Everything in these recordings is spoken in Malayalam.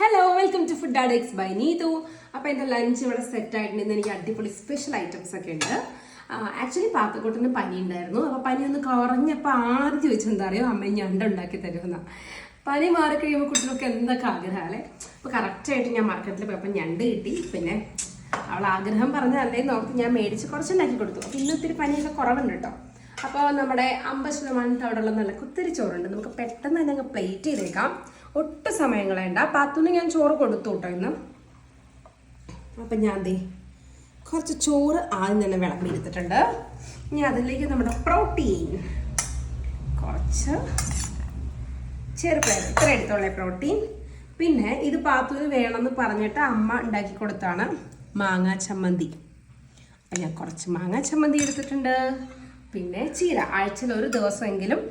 Hello welcome to food addicts by Neethu അപ്പോൾ എന്റെ ലഞ്ച് ഇവിടെ സെറ്റ് ആയിട്ടുണ്ട്. എനിക്ക് അടിപൊളി സ്പെഷ്യൽ ഐറ്റംസ് ഒക്കെ ഉണ്ട്. ആക്ച്വലി പാത്തക്കോട്ടിന് പനി ഉണ്ടായിരുന്നു. അപ്പോൾ പനി ഒന്ന് കുറഞ്ഞപ്പോൾ ആദ്യം ചോദിച്ചെന്താ അറിയോ? അമ്മ ഞണ്ട് ഉണ്ടാക്കി തരുമെന്ന. പനി മാറി കഴിയുമ്പോൾ കുട്ടികൾക്ക് എന്തൊക്കെ ആഗ്രഹമല്ലേ അപ്പോൾ കറക്റ്റായിട്ട് ഞാൻ മാർക്കറ്റിൽ പോയപ്പോൾ ഞണ്ട് കിട്ടി. പിന്നെ അവൾ ആഗ്രഹം പറഞ്ഞതല്ലേ നോക്കി ഞാൻ മേടിച്ച് കുറച്ചുണ്ടാക്കി കൊടുത്തു. അപ്പോൾ ഇന്ന് ഒത്തിരി പനിയൊക്കെ കുറവുണ്ട് കേട്ടോ അപ്പോൾ നമ്മുടെ അമ്പത് ശതമാനത്തോടുള്ള നല്ല കുത്തിരി ചോറുണ്ട്. നമുക്ക് പെട്ടെന്ന് തന്നെ അങ്ങ് പ്ലേറ്റ് ചെയ്തേക്കാം. ഒട്ടും സമയം കളയണ്ട പാത്തുനിന്ന് ഞാൻ ചോറ് കൊടുത്തു കേട്ടോ ഇന്ന്. അപ്പം ഞാൻ ദേ കുറച്ച് ചോറ് ആദ്യം തന്നെ വിളമ്പി എടുത്തിട്ടുണ്ട് ഇനി അതിലേക്ക് നമ്മുടെ പ്രോട്ടീൻ. കുറച്ച് ചെറുപയർ ഇത്ര എടുത്തോളേ പ്രോട്ടീൻ. പിന്നെ ഇത് പാത്തു വേണമെന്ന് പറഞ്ഞിട്ട് അമ്മ ഉണ്ടാക്കി കൊടുത്താണ് മാങ്ങാ ചമ്മന്തി. അപ്പം ഞാൻ കുറച്ച് മാങ്ങാ ചമ്മന്തി എടുത്തിട്ടുണ്ട്. പിന്നെ ചീര. ആഴ്ചയിൽ ഒരു ദിവസമെങ്കിലും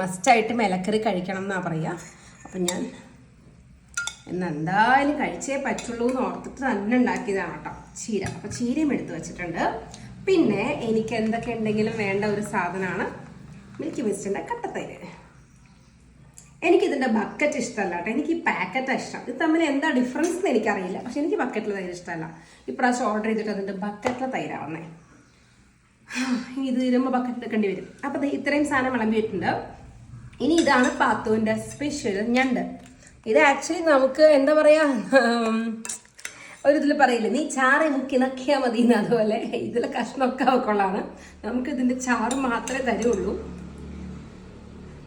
മസ്റ്റായിട്ട് മിലക്കറി കഴിക്കണം എന്നാണ് പറയുക. അപ്പം ഞാൻ ഇന്ന് എന്തായാലും കഴിച്ചേ പറ്റുള്ളൂ എന്ന് ഓർത്തിട്ട് തന്നെ ഉണ്ടാക്കിയതാണ് കേട്ടോ ചീര. അപ്പം ചീരയും എടുത്തു വെച്ചിട്ടുണ്ട്. പിന്നെ എനിക്ക് എന്തൊക്കെ ഉണ്ടെങ്കിലും വേണ്ട ഒരു സാധനമാണ് മിൽക്കി മിസ്റ്റിന്റെ കട്ടത്തൈര് എനിക്കിതിന്റെ ബക്കറ്റ് ഇഷ്ടമല്ല കേട്ടോ. എനിക്ക് ഈ പാക്കറ്റാണ് ഇഷ്ടം. ഇത് തമ്മിൽ എന്താ ഡിഫറൻസ് എന്ന് എനിക്കറിയില്ല. പക്ഷെ എനിക്ക് ബക്കറ്റിലെ തൈര് ഇഷ്ടമല്ല. ഇപ്രാവശ്യം ഓർഡർ ചെയ്തിട്ട് അതിന്റെ ബക്കറ്റിലെ തൈരാവുന്നേ ഇത് തീരുമ്പോൾ ബക്കറ്റ് എടുക്കേണ്ടി വരും. അപ്പോൾ ഇത്രയും സാധനം വിളമ്പിയിട്ടുണ്ട്. ഇനി ഇതാണ് പാത്തുവിന്റെ സ്പെഷ്യൽ ഞണ്ട്. ഇത് ആക്ച്വലി നമുക്ക് എന്താ പറയുക ഒരു ഇതിൽ പറയില്ലേ നീ ചാറ് മുക്കി നക്കിയാൽ മതി എന്ന് അതുപോലെ ഇതിലെ കഷ്ണമൊക്കെ അവക്കൊള്ളാണ് നമുക്ക് ഇതിന്റെ ചാറ് മാത്രമേ തരുള്ളൂ.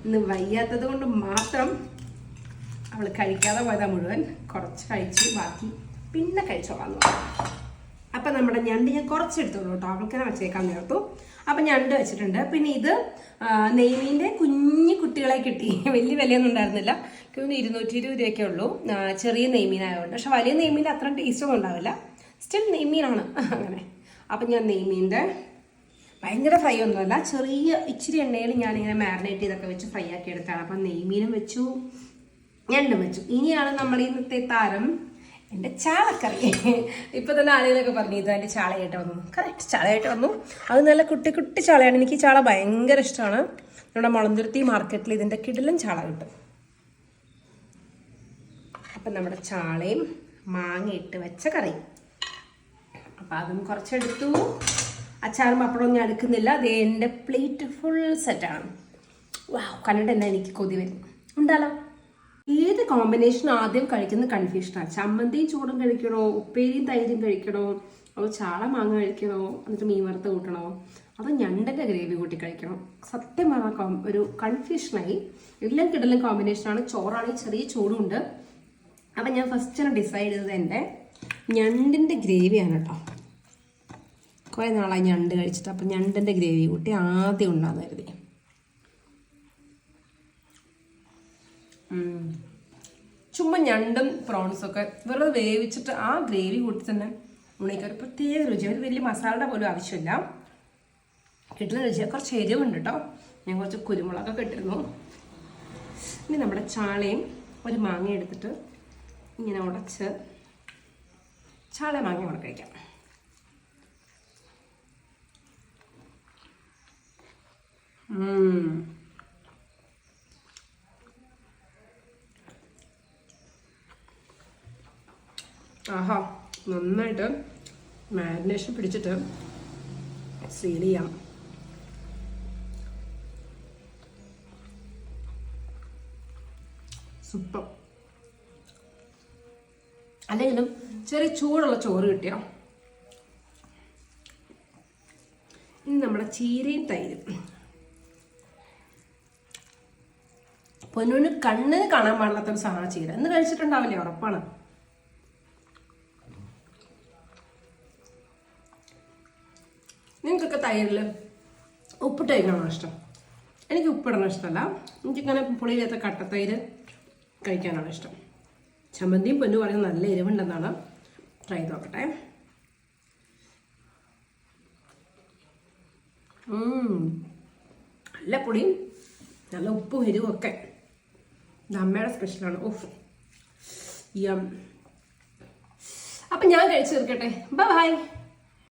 ഇന്ന് വയ്യാത്തത് കൊണ്ട് മാത്രം അവൾ കഴിക്കാതെ പോയതാ മുഴുവൻ. കുറച്ച് കഴിച്ചു ബാക്കി പിന്നെ കഴിച്ചോളാം നമ്മുടെ ഞണ്ട് ഞാൻ കുറച്ച് എടുത്തോളൂ കേട്ടോ. അവൾക്കനെ വെച്ചേക്കാൻ നേർത്തു. അപ്പം ഞണ്ട് വെച്ചിട്ടുണ്ട്. പിന്നെ ഇത് നെയ്മീന്റെ കുഞ്ഞു കുട്ടികളെ കിട്ടി. വലിയ വിലയൊന്നും ഉണ്ടായിരുന്നില്ല. ഇരുന്നൂറ്റി ഇരുപത് രൂപയൊക്കെ ഉള്ളൂ. ചെറിയ ചെറിയ നെയ്മീനായതുകൊണ്ട്. പക്ഷെ വലിയ നെയ്മീൻ അത്ര ടേസ്റ്റൊന്നും ഉണ്ടാവില്ല. സ്റ്റിൽ നെയ്മീനാണ്. അങ്ങനെ. അപ്പം ഞാൻ നെയ്മീന്റെ ഭയങ്കര ഫ്രൈ ഒന്നുമല്ല. ചെറിയ ഇച്ചിരി എണ്ണയിൽ ഞാനിങ്ങനെ മാരിനേറ്റ് ചെയ്തൊക്കെ വെച്ച് ഫ്രൈ ആക്കി എടുത്താണ്. അപ്പം നെയ്മീനും വെച്ചു ഞണ്ടും വെച്ചു. ഇനിയാണ് നമ്മൾ ഇന്നത്തെ താരം. എന്റെ ചാളക്കറി. ഇപ്പൊ തന്നെ ആളുകളൊക്കെ പറഞ്ഞു ഇത് എന്റെ ചാളയായിട്ട് വന്നു. കറക്റ്റ് ചാളയായിട്ട് വന്നു. അത് നല്ല കുട്ടി കുട്ടി ചാളയാണ്. എനിക്ക് ചാള ഭയങ്കര ഇഷ്ടമാണ് നമ്മുടെ മുളന്തുരുത്തി മാർക്കറ്റിൽ ഇതിന്റെ കിടിലൻ ചാള കിട്ടും. അപ്പം നമ്മുടെ ചാളയും മാങ്ങയിട്ട് വെച്ച കറി. അപ്പം അതും കുറച്ചെടുത്തു. അച്ചാറും പപ്പടവും ഞാൻ എടുക്കുന്നില്ല. അത് എന്റെ പ്ലേറ്റ് ഫുൾ സെറ്റാണ്. വാ കണ്ടിട്ട് തന്നെ എനിക്ക് കൊതി വരും. ഉണ്ടാലോ ഏത് കോമ്പിനേഷൻ ആദ്യം കഴിക്കുന്ന കൺഫ്യൂഷനാണ് ചമ്മന്തിയും ചോറും കഴിക്കണോ? ഉപ്പേരിയും തൈരും കഴിക്കണോ? അതോ ചാള മാങ്ങ കഴിക്കണോ? എന്നിട്ട് മീൻ വറുത്ത് കൂട്ടണോ? അതോ ഞണ്ടന്റെ ഗ്രേവി കൂട്ടി കഴിക്കണോ? സത്യം പറഞ്ഞാൽ കോ ഒരു കൺഫ്യൂഷനായി എല്ലാം കിടലും കോമ്പിനേഷനാണ് ചോറാണെങ്കിൽ ചെറിയ ചൂടുണ്ട് അപ്പം ഞാൻ ഫസ്റ്റ് തന്നെ ഡിസൈഡ് ചെയ്തത് എന്റെ ഞണ്ടിന്റെ ഗ്രേവിയാണ് കേട്ടോ കുറേ നാളായി ഞണ്ട് കഴിച്ചിട്ട്. അപ്പം ഞണ്ടിന്റെ ഗ്രേവി കൂട്ടി ആദ്യം ഉണ്ടാകുന്ന ചുമ്മാ ഞണ്ടും പ്രോൺസും ഒക്കെ വെറുതെ വേവിച്ചിട്ട് ആ ഗ്രേവി കൂട്ടി തന്നെ ഉണ്ണിക്ക് ഒരു പ്രത്യേക രുചി. ഒരു വലിയ മസാലയുടെ പോലും ആവശ്യമില്ല. കിട്ടുന്ന രുചി കുറച്ച് എരിവുണ്ട് കേട്ടോ ഞാൻ കുറച്ച് കുരുമുളകൊക്കെ ഇട്ടിരുന്നു. ഇനി നമ്മുടെ ചാളയും ഒരു മാങ്ങ എടുത്തിട്ട് ഇങ്ങനെ ഉടച്ച് ചാള മാങ്ങ കൂടെ കഴിക്കാം. ഉം. ആഹാ നന്നായിട്ട് മാരിനേഷൻ പിടിച്ചിട്ട് സീൽ ചെയ്യാം. സൂപ്പർ. അല്ലെങ്കിലും ചെറിയ ചൂടുള്ള ചോറ് കിട്ടിയ? ഇനി നമ്മുടെ ചീരയും തൈരും. പൊന്നുവിന് കണ്ണിന് കാണാൻ പാടില്ലാത്തൊരു സാധനം ചീര. എന്ന് കഴിച്ചിട്ടുണ്ടാവില്ലേ? ഉറപ്പാണ്. നിങ്ങൾക്കൊക്കെ തൈരിൽ ഉപ്പിട്ട് കഴിക്കണോ ഇഷ്ടം? എനിക്ക് ഉപ്പിടണം ഇഷ്ടമല്ല. എനിക്കിങ്ങനെ പുളിയിലത്തെ കട്ടത്തൈര് കഴിക്കാനാണ് ഇഷ്ടം. ചമ്മന്തിയും പൊന്നു പറയുന്നത് നല്ല എരിവുണ്ടെന്നാണ്. ട്രൈ നോക്കട്ടെ. നല്ല പുളിയും നല്ല ഉപ്പും എരിവും ഒക്കെ. അമ്മയുടെ സ്പെഷ്യലാണ് ഓഫ് യം. അപ്പം ഞാൻ കഴിച്ചു തീർക്കട്ടെ. ബൈ